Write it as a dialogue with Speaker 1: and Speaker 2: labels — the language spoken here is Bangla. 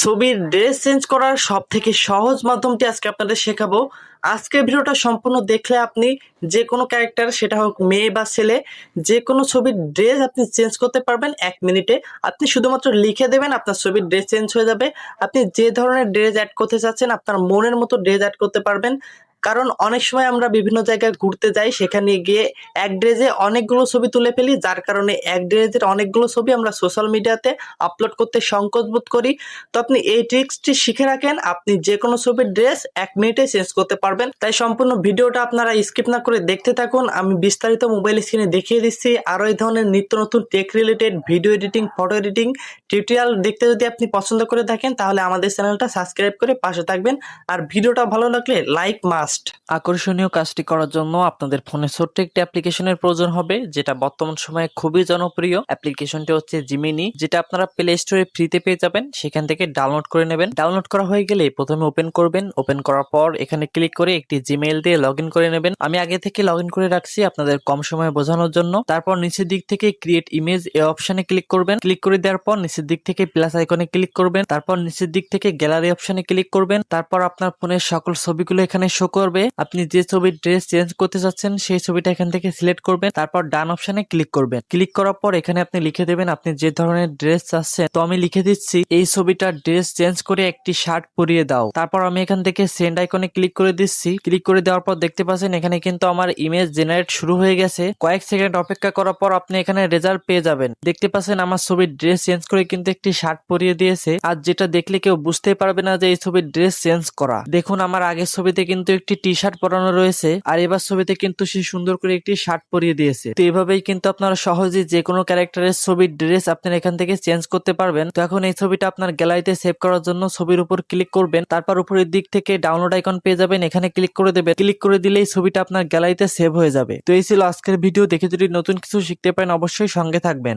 Speaker 1: ছবির ড্রেস চেঞ্জ করার সব থেকে সহজ মাধ্যমটি আজকে আপনাদের শেখাবো। আজকের ভিডিওটা সম্পূর্ণ দেখলে আপনি যে কোনো ক্যারেক্টার, সেটা হোক মেয়ে বা ছেলে যে কোনো ছবির ড্রেস আপনি চেঞ্জ করতে পারবেন এক মিনিটে। আপনি শুধুমাত্র লিখে দেবেন আপনার ছবির ড্রেস চেঞ্জ হয়ে যাবে। আপনি যে ধরনের ড্রেস অ্যাড করতে চাচ্ছেন, আপনার মনের মতো ড্রেস অ্যাড করতে পারবেন। কারণ অনেক সময় আমরা বিভিন্ন জায়গায় ঘুরতে যাই, সেখানে গিয়ে এক ড্রেসে অনেকগুলো ছবি তুলে ফেলি, যার কারণে এক ড্রেসের অনেকগুলো ছবি আমরা সোশ্যাল মিডিয়াতে আপলোড করতে সংকোচ বোধ করি। তো আপনি এই ট্রিক্সটি শিখে রাখেন, আপনি যে কোনো ছবির ড্রেস এক মিনিটে চেঞ্জ করতে পারবেন। তাই সম্পূর্ণ ভিডিওটা আপনারা স্কিপ না করে দেখতে থাকুন, আমি বিস্তারিত মোবাইল স্ক্রিনে দেখিয়ে দিচ্ছি। আরও এই ধরনের নিত্য নতুন tech related video editing photo editing tutorial দেখতে যদি আপনি পছন্দ করে থাকেন, তাহলে আমাদের চ্যানেলটা সাবস্ক্রাইব করে পাশে থাকবেন। আর ভিডিওটা ভালো লাগলে লাইক মাস্ট
Speaker 2: আকর্ষণীয় কাজটি করার জন্য আপনাদের ফোনে ছোট্ট একটি অ্যাপ্লিকেশনের প্রয়োজন হবে, যেটা বর্তমান সময়ে খুবই জনপ্রিয়। অ্যাপ্লিকেশনটি হচ্ছে জিমিনি যেটা আপনারা প্লে স্টোরে ফ্রিতে পেয়ে যাবেন। সেখান থেকে ডাউনলোড করে নেবেন। ডাউনলোড করা হয়ে গেলে প্রথমে ওপেন করবেন। ওপেন করার পর এখানে ক্লিক করে একটি জিমেইল দিয়ে লগ করে নেবেন। আমি আগে থেকে লগ করে রাখছি আপনাদের কম সময়ে বোঝানোর জন্য। তারপর নিচের দিক থেকে ক্রিয়েট ইমেজ এই অপশনে ক্লিক করবেন। ক্লিক করে দেওয়ার পর নিচের দিক থেকে প্লাস আইকনে ক্লিক করবেন। তারপর নিচের দিক থেকে গ্যালারি অপশনে ক্লিক করবেন। তারপর আপনার ফোনের সকল ছবিগুলো এখানে শো করবে, আপনি যে ছবির ড্রেস চেঞ্জ করতে চাচ্ছেন, সেই ছবিটা এখান থেকে সিলেক্ট করবেন তারপর ডান অপশনে ক্লিক করবেন ক্লিক করার পর এখানে আপনি লিখে দেবেন, আপনি যে ধরনের ড্রেস চাচ্ছেন, তো আমি লিখে দিচ্ছি, এই ছবিটার ড্রেস চেঞ্জ করে একটি শার্ট পরিয়ে দাও। তারপর আমি এখান থেকে সেন্ড আইকনে ক্লিক করে দিচ্ছি। ক্লিক করে দেওয়ার পর দেখতে পাচ্ছেন, এখানে কিন্তু আমার ইমেজ জেনারেট শুরু হয়ে গেছে। কয়েক সেকেন্ড অপেক্ষা করার পর আপনি এখানে রেজাল্ট পেয়ে যাবেন। দেখতে পাচ্ছেন, আমার ছবির ড্রেস চেঞ্জ করে কিন্তু একটি শার্ট পরিয়ে দিয়েছে। আর যেটা দেখলে কেউ বুঝতেই পারবে না যে এই ছবির ড্রেস চেঞ্জ করা। দেখুন, আমার আগের ছবিতে কিন্তু টি শার্ট পরানো রয়েছে, আর এবার ছবিতে কিন্তু সে সুন্দর করে একটি শার্ট পরিয়ে দিয়েছে। তো এভাবেই কিন্তু আপনারা সহজেই যে কোনো ক্যারেক্টারের ছবির ড্রেস আপনার এখান থেকে চেঞ্জ করতে পারবেন। তো এখন এই ছবিটা আপনার গ্যালারিতে সেভ করার জন্য ছবির উপর ক্লিক করবেন। তারপর উপরের দিক থেকে ডাউনলোড আইকন পেয়ে যাবেন, এখানে ক্লিক করে দেবেন। ক্লিক করে দিলেই ছবিটা আপনার গ্যালারিতে সেভ হয়ে যাবে। তো এই ছিল আজকের ভিডিও দেখে যদি নতুন কিছু শিখতে পারেন, অবশ্যই সঙ্গে থাকবেন।